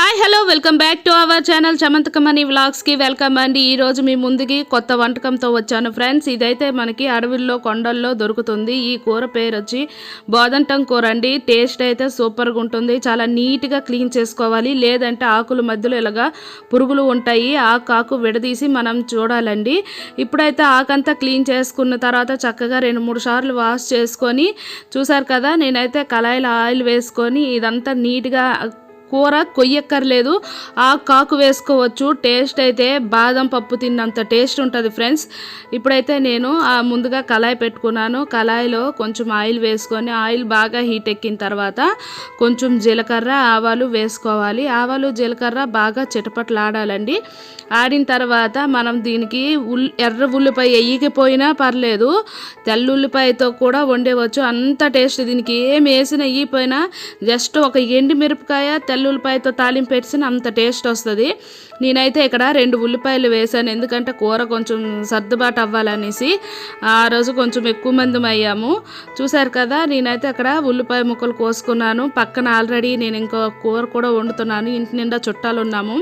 Hi hello welcome back to our channel Chamanthakamani వ్లాగ్స్కి welcome అండి. ఈరోజు మీ ముందుకి కొత్త వంటకంతో వచ్చాను ఫ్రెండ్స్. ఇదైతే మనకి అడవుల్లో కొండల్లో దొరుకుతుంది. ఈ కూర పేరు వచ్చి బోదంటం కూర అండి. టేస్ట్ అయితే సూపర్గా ఉంటుంది. చాలా నీట్గా క్లీన్ చేసుకోవాలి. లేదంటే ఆకుల మధ్యలో ఇలాగా పురుగులు ఉంటాయి. ఆకు ఆకు విడదీసి మనం చూడాలండి. ఇప్పుడైతే ఆకంతా క్లీన్ చేసుకున్న తర్వాత చక్కగా రెండు మూడు సార్లు వాష్ చేసుకొని చూసారు కదా నేనైతే కళాయిలో ఆయిల్ వేసుకొని ఇదంతా నీట్గా కూర కొయ్యక్కర్లేదు. ఆ కాకు వేసుకోవచ్చు. టేస్ట్ అయితే బాదం పప్పు తిన్నంత టేస్ట్ ఉంటుంది ఫ్రెండ్స్. ఇప్పుడైతే నేను ముందుగా కళాయి పెట్టుకున్నాను. కళాయిలో కొంచెం ఆయిల్ వేసుకొని ఆయిల్ బాగా హీట్ ఎక్కిన తర్వాత కొంచెం జీలకర్ర ఆవాలు వేసుకోవాలి. ఆవాలు జీలకర్ర బాగా చిటపట్లాడాలండి. ఆడిన తర్వాత మనం దీనికి ఉల్ ఎర్ర ఉల్లిపాయ ఎయ్యికిపోయినా పర్లేదు. తెల్ల ఉల్లిపాయతో కూడా వండేవచ్చు. అంత టేస్ట్ దీనికి ఏం వేసిన ఎయ్యిపోయినా జస్ట్ ఒక ఎండి మిరపకాయ తెల్ల వెల్లుల్లిపాయతో తాలింపు పెట్టిన అంత టేస్ట్ వస్తుంది. నేనైతే ఇక్కడ రెండు ఉల్లిపాయలు వేసాను ఎందుకంటే కూర కొంచెం సర్దుబాటు అవ్వాలనేసి ఆ రోజు కొంచెం ఎక్కువ మంది అయ్యాము. చూసారు కదా నేనైతే అక్కడ ఉల్లిపాయ ముక్కలు కోసుకున్నాను. పక్కన ఆల్రెడీ నేను ఇంకో కూర కూడా వండుతున్నాను. ఇంటి నిండా చుట్టాలు ఉన్నాము.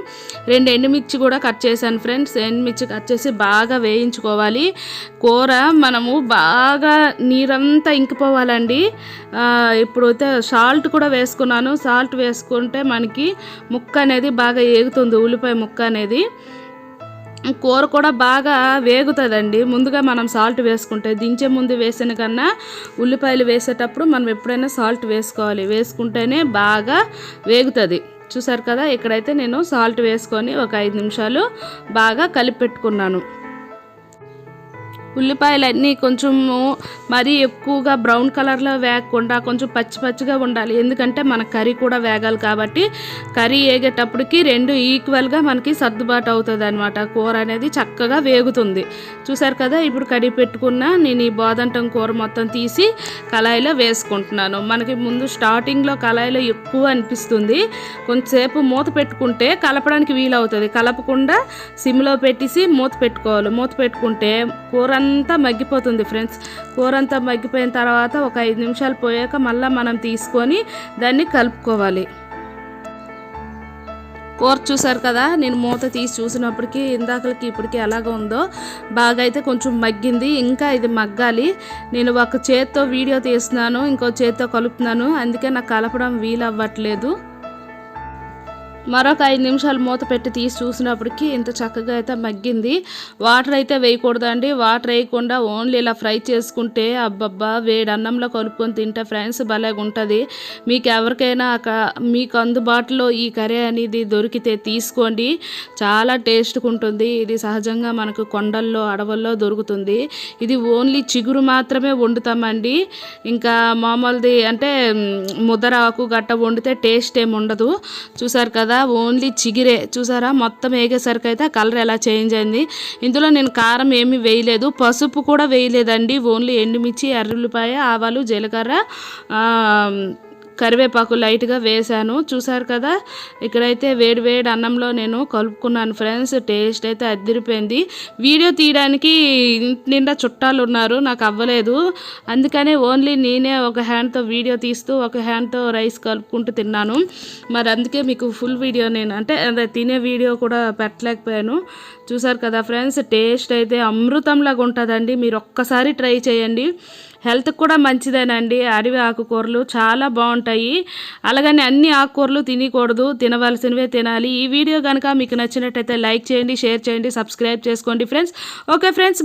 రెండు ఎండుమిర్చి కూడా కట్ చేశాను ఫ్రెండ్స్. ఎండుమిర్చి కట్ చేసి బాగా వేయించుకోవాలి. కూర మనము బాగా నీరంతా ఇంకిపోవాలండి. ఇప్పుడైతే సాల్ట్ కూడా వేసుకున్నాను. సాల్ట్ వేసుకుంటే మనకి ముక్క అనేది బాగా ఏగుతుంది ఉల్లిపాయ ముక్క అనేది. కూర కూడా బాగా వేగుతుందండి. ముందుగా మనం సాల్ట్ వేసుకుంటే దించే ముందు వేసిన కన్నా ఉల్లిపాయలు వేసేటప్పుడు మనం ఎప్పుడైనా సాల్ట్ వేసుకోవాలి. వేసుకుంటేనే బాగా వేగుతుంది. చూసారు కదా ఇక్కడైతే నేను సాల్ట్ వేసుకొని ఒక ఐదు నిమిషాలు బాగా కలిపి పెట్టుకున్నాను ఉల్లిపాయలన్నీ కొంచెము మరీ ఎక్కువగా బ్రౌన్ కలర్లో వేగకుండా కొంచెం పచ్చి పచ్చిగా ఉండాలి. ఎందుకంటే మన కర్రీ కూడా వేగాలి కాబట్టి కర్రీ వేగేటప్పటికి రెండు ఈక్వల్గా మనకి సర్దుబాటు అవుతుంది అనమాట కూర అనేది చక్కగా వేగుతుంది. చూసారు కదా ఇప్పుడు కడిగి పెట్టుకున్న నేను ఈ బోదంటం కూర మొత్తం తీసి కళాయిలో వేసుకుంటున్నాను. మనకి ముందు స్టార్టింగ్లో కళాయిలో ఎక్కువ అనిపిస్తుంది. కొంతసేపు మూత పెట్టుకుంటే కలపడానికి వీలవుతుంది. కలపకుండా సిమ్లో పెట్టేసి మూత పెట్టుకోవాలి. మూత పెట్టుకుంటే కూర అంతా మగ్గిపోతుంది ఫ్రెండ్స్. కూర అంతా మగ్గిపోయిన తర్వాత ఒక ఐదు నిమిషాలు పోయాక మళ్ళీ మనం తీసుకొని దాన్ని కలుపుకోవాలి. కూర చూసారు కదా నేను మూత తీసి చూసినప్పటికీ ఇందాకలకి ఇప్పటికీ ఎలాగ ఉందో బాగా అయితే కొంచెం మగ్గింది. ఇంకా ఇది మగ్గాలి. నేను ఒక చేత్తో వీడియో తీస్తున్నాను ఇంకో చేత్తో కలుపుతున్నాను. అందుకే నాకు కలపడం వీలు అవ్వట్లేదు మరొక ఐదు నిమిషాలు మూత పెట్టి తీసి చూసినప్పటికి ఇంత చక్కగా అయితే మగ్గింది. వాటర్ అయితే వేయకూడదండి. వాటర్ వేయకుండా ఓన్లీ ఇలా ఫ్రై చేసుకుంటే అబ్బబ్బా వేడి అన్నంలో కలుపుకొని తింటే ఫ్రెండ్స్ భలేగా ఉంటుంది. మీకు ఎవరికైనా మీకు అందుబాటులో ఈ కర్రీ అనేది దొరికితే తీసుకోండి. చాలా టేస్ట్గా ఉంటుంది. ఇది సహజంగా మనకు కొండల్లో అడవుల్లో దొరుకుతుంది. ఇది ఓన్లీ చిగురు మాత్రమే వండుతామండి. ఇంకా మామూలుది అంటే ముద్దరాకు గట్ట వండితే టేస్ట్ ఏమి ఉండదు. చూసారు కదా ఓన్లీ చిగిరే. చూసారా? మొత్తం వేగేసరికి అయితే కలర్ ఎలా చేంజ్ అయింది. ఇందులో నేను కారం ఏమీ వేయలేదు. పసుపు కూడా వేయలేదండి. ఓన్లీ ఎండుమిర్చి ఎర్రుల్లిపాయ ఆవాలు జీలకర్ర కరివేపాకు లైట్గా వేశాను. చూసారు కదా? ఇక్కడైతే వేడి వేడి అన్నంలో నేను కలుపుకున్నాను ఫ్రెండ్స్. టేస్ట్ అయితే అదిరిపోయింది. వీడియో తీయడానికి నిండా చుట్టాలు ఉన్నారు. నాకు అవ్వలేదు. అందుకనే ఓన్లీ నేనే ఒక హ్యాండ్తో వీడియో తీస్తూ ఒక హ్యాండ్తో రైస్ కలుపుకుంటూ తిన్నాను. మరి అందుకే మీకు ఫుల్ వీడియో నేను అంటే తినే వీడియో కూడా పెట్టలేకపోయాను. చూసారు కదా ఫ్రెండ్స్? టేస్ట్ అయితే అమృతంలాగా ఉంటుందండి. మీరు ఒక్కసారి ట్రై చేయండి. హెల్త్కి కూడా మంచిదేనండి. అడవి ఆకుకూరలు చాలా బాగుంటాయి. అలాగని అన్ని ఆకుకూరలు తినకూడదు తినవలసినవే తినాలి. ఈ వీడియో కనుక మీకు నచ్చినట్టయితే లైక్ చేయండి షేర్ చేయండి సబ్స్క్రైబ్ చేసుకోండి ఫ్రెండ్స్. Okay friends